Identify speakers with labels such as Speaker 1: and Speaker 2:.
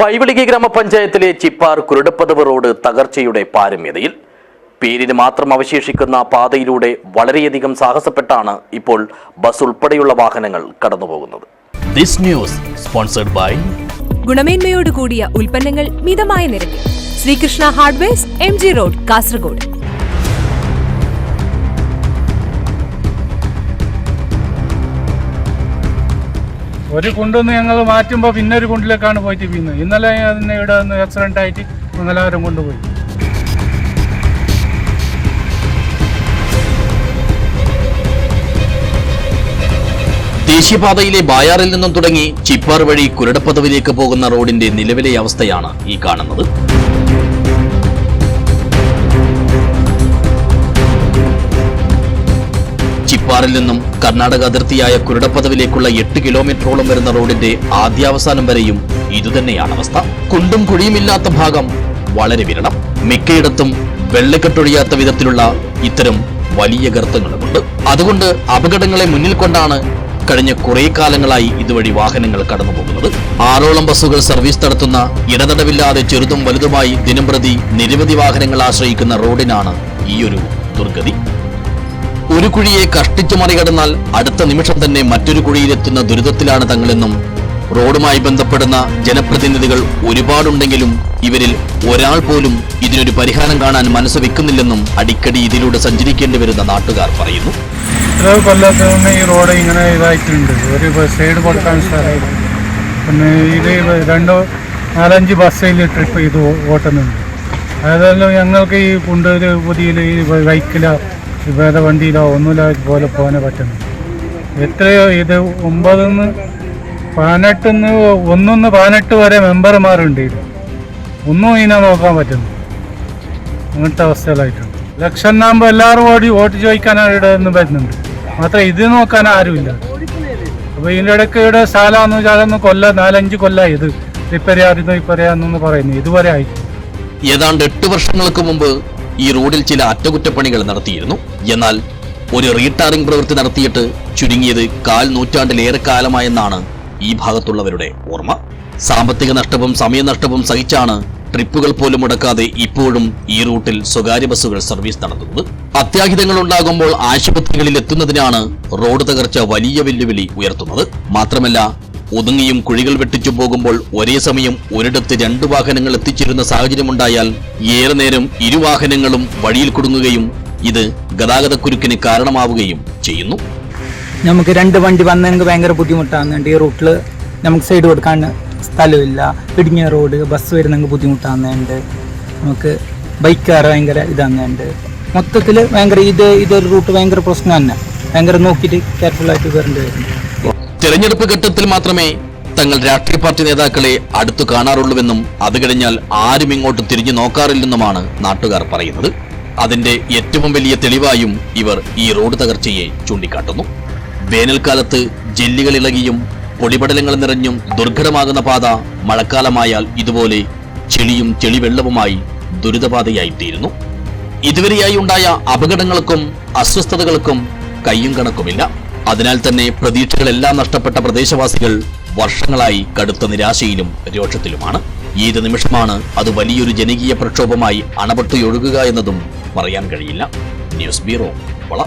Speaker 1: പൈവിളികി ഗ്രാമപഞ്ചായത്തിലെ ചിപ്പാർ കുരുടപ്പതവ് റോഡ് തകർച്ചയുടെ പാരമ്യതയിൽ പേരിന് മാത്രം അവശേഷിക്കുന്ന പാതയിലൂടെ വളരെയധികം സാഹസപ്പെട്ടാണ് ഇപ്പോൾ ബസ് ഉൾപ്പെടെയുള്ള വാഹനങ്ങൾ കടന്നുപോകുന്നത്. ദിസ് ന്യൂസ് സ്പോൺസർഡ് ബൈ
Speaker 2: ഗുണമേന്മയോട് കൂടിയ ഉൽപ്പന്നങ്ങൾ മിതമായ നിരക്കിൽ. Sreekrishna hardware M G road Kasaragod.
Speaker 3: ഒരു കുണ്ടെന്ന് ഞങ്ങൾ മാറ്റുമ്പോൾ പിന്നെ ഒരു കുണ്ടിലേക്കാണ് പോയിട്ട് വീഴുന്നത് ഇന്നലെ അതിന് ഇവിടെ നിന്ന് ആക്സിഡന്റ് ആയിട്ട് നിലവാരം കൊണ്ടുപോയി.
Speaker 1: ദേശീയപാതയിലെ ബായാറിൽ നിന്നും തുടങ്ങി ചിപ്പാർ വഴി കുരടപ്പതവിലേക്ക് പോകുന്ന റോഡിന്റെ നിലവിലെ അവസ്ഥയാണ് ഈ കാണുന്നത്. ചിപ്പാറിൽ നിന്നും കർണാടക അതിർത്തിയായ കുരുടപ്പതവിലേക്കുള്ള എട്ട് കിലോമീറ്ററോളം വരുന്ന റോഡിന്റെ ആദ്യാവസാനം വരെയും ഇതുതന്നെയാണ് അവസ്ഥ. കുണ്ടും കുഴിയുമില്ലാത്ത ഭാഗം വളരെ വിരളം. മിക്കയിടത്തും വെള്ളക്കെട്ടൊഴിയാത്ത വിധത്തിലുള്ള ഇത്തരം വലിയ ഗർത്തങ്ങളുമുണ്ട്. അതുകൊണ്ട് അപകടങ്ങളെ മുന്നിൽ കൊണ്ടാണ് കഴിഞ്ഞ കുറെ കാലങ്ങളായി ഇതുവഴി വാഹനങ്ങൾ കടന്നു പോകുന്നത് ആറോളം ബസ്സുകൾ സർവീസ് നടത്തുന്ന ഇടതടവില്ലാതെ ചെറുതും വലുതുമായി ദിനംപ്രതി നിരവധി വാഹനങ്ങൾ ആശ്രയിക്കുന്ന റോഡിനാണ് ഈയൊരു ദുർഗതി. ഒരു കുഴിയെ കഷ്ടിച്ചു മറികടന്നാൽ അടുത്ത നിമിഷം തന്നെ മറ്റൊരു കുഴിയിലെത്തുന്ന ദുരിതത്തിലാണ് തങ്ങളെന്നും റോഡുമായി ബന്ധപ്പെടുന്ന ജനപ്രതിനിധികൾ ഒരുപാടുണ്ടെങ്കിലും ഇവരിൽ ഒരാൾ പോലും ഇതിനൊരു പരിഹാരം കാണാൻ മനസ്സ് വെക്കുന്നില്ലെന്നും അടിക്കടി ഇതിലൂടെ സഞ്ചരിക്കേണ്ടി വരുന്ന നാട്ടുകാർ പറയുന്നു.
Speaker 3: ഈ റോഡ് ഇങ്ങനെ ഇതായിട്ടുണ്ട്. ഒരു സൈഡ് കൊടുക്കാൻ പിന്നെ ഇത് രണ്ടോ നാലഞ്ച് ബസ്സിൽ ട്രിപ്പ് ചെയ്ത് ഓട്ടുന്നുണ്ട്. അതെല്ലാം ഞങ്ങൾക്ക് ഈ കൊണ്ടൊരു പുതിയ ഈ വേറെ വണ്ടിയിലോ ഒന്നുമില്ല പോലെ പോകാനേ പറ്റുന്നു. എത്രയോ ഇത് ഒമ്പതിന്ന് പതിനെട്ടിന്ന് ഒന്നൊന്ന് പതിനെട്ട് വരെ മെമ്പർമാരുണ്ട് ഇത്. ഒന്നും ഇതിനെ നോക്കാൻ പറ്റുന്നു. അങ്ങനത്തെ അവസ്ഥയിലായിട്ടുണ്ട് ഇലക്ഷൻ ആകുമ്പോൾ എല്ലാവരും ഓടി വോട്ട് ചോദിക്കാനാണ് ഇവിടെ നിന്ന് വരുന്നുണ്ട് മാത്രം ഇത് നോക്കാൻ ആരുമില്ല. അപ്പോൾ ഇതിന്റെ ഇടയ്ക്ക് ഇവിടെ സ്ഥലമെന്ന് വെച്ചാൽ കൊല്ല നാലഞ്ച് കൊല്ലമായി ഇത്. ഇപ്പറിയാതിന്ന് ഇപ്പരയാന്നു പറയുന്നു. ഇതുവരെ ആയി.
Speaker 1: ഏതാണ്ട് എട്ട് വർഷങ്ങൾക്ക് മുമ്പ് ഈ റോഡിൽ ചില അറ്റകുറ്റപ്പണികൾ നടത്തിയിരുന്നു. എന്നാൽ ഒരു റീടാറിംഗ് പ്രവൃത്തി നടത്തിയിട്ട് ചുരുങ്ങിയത് കാൽ നൂറ്റാണ്ടിലേറെ കാലമായെന്നാണ് ഈ ഭാഗത്തുള്ളവരുടെ ഓർമ്മ. സാമ്പത്തിക നഷ്ടവും സമയനഷ്ടവും സഹിച്ചാണ് ട്രിപ്പുകൾ പോലും മുടക്കാതെ ഇപ്പോഴും ഈ റൂട്ടിൽ സ്വകാര്യ ബസ്സുകൾ സർവീസ് നടത്തുന്നത്. അത്യാഹിതങ്ങൾ ഉണ്ടാകുമ്പോൾ ആശുപത്രികളിൽ എത്തുന്നതിനാണ് റോഡ് തകർച്ച വലിയ വെല്ലുവിളി ഉയർത്തുന്നത്. മാത്രമല്ല ഒതുങ്ങിയും കുഴികൾ വെട്ടിച്ചു പോകുമ്പോൾ ഒരേ സമയം ഒരിടത്ത് രണ്ട് വാഹനങ്ങൾ എത്തിച്ചിരുന്ന സാഹചര്യമുണ്ടായാൽ ഏറെ നേരം ഇരുവാഹനങ്ങളും വഴിയിൽ കുടുങ്ങുകയും ഇത് ഗതാഗതക്കുരുക്കിന് കാരണമാവുകയും ചെയ്യുന്നു.
Speaker 4: നമുക്ക് രണ്ട് വണ്ടി വന്നെങ്കിൽ ഭയങ്കര ബുദ്ധിമുട്ടാകുന്നുണ്ട് ഈ റൂട്ടിൽ നമുക്ക് സൈഡ് കൊടുക്കാൻ സ്ഥലമില്ല. ഇടുങ്ങിയ റോഡ് ബസ് വരുന്നെങ്കിൽ ബുദ്ധിമുട്ടാകുന്നുണ്ട് നമുക്ക് ബൈക്കാർ ഭയങ്കര ഇതാകുന്നുണ്ട് മൊത്തത്തിൽ ഭയങ്കര ഇത് ഇതൊരു റൂട്ട് ഭയങ്കര പ്രശ്നം തന്നെ ഭയങ്കര നോക്കിയിട്ട് ആയിട്ട് വരേണ്ടി വരുന്നു.
Speaker 1: തെരഞ്ഞെടുപ്പ് ഘട്ടത്തിൽ മാത്രമേ തങ്ങൾ രാഷ്ട്രീയ പാർട്ടി നേതാക്കളെ അടുത്തു കാണാറുള്ളൂവെന്നും അത് കഴിഞ്ഞാൽ ആരും ഇങ്ങോട്ട് തിരിഞ്ഞു നോക്കാറില്ലെന്നുമാണ് നാട്ടുകാർ പറയുന്നത്. അതിന്റെ ഏറ്റവും വലിയ തെളിവായും ഇവർ ഈ റോഡ് തകർച്ചയെ ചൂണ്ടിക്കാട്ടുന്നു. വേനൽക്കാലത്ത് ജെല്ലികൾ ഇളകിയും പൊടിപടലങ്ങൾ നിറഞ്ഞും ദുർഘടമാകുന്ന പാത മഴക്കാലമായാൽ ഇതുപോലെ ചെളിയും ചെളിവെള്ളവുമായി ദുരിതപാതയായിത്തീരുന്നു ഇതുവരെയായി ഉണ്ടായ അപകടങ്ങൾക്കും അസ്വസ്ഥതകൾക്കും കയ്യും കണക്കുമില്ല. അതിനാൽ തന്നെ പ്രതീക്ഷകളെല്ലാം നഷ്ടപ്പെട്ട പ്രദേശവാസികൾ വർഷങ്ങളായി കടുത്ത നിരാശയിലും രോഷത്തിലുമാണ്. ഏത് നിമിഷമാണ് അത് വലിയൊരു ജനകീയ പ്രക്ഷോഭമായി അണപൊട്ടിയൊഴുകുക എന്നതും പറയാൻ കഴിയില്ല. ന്യൂസ് ബ്യൂറോ വള.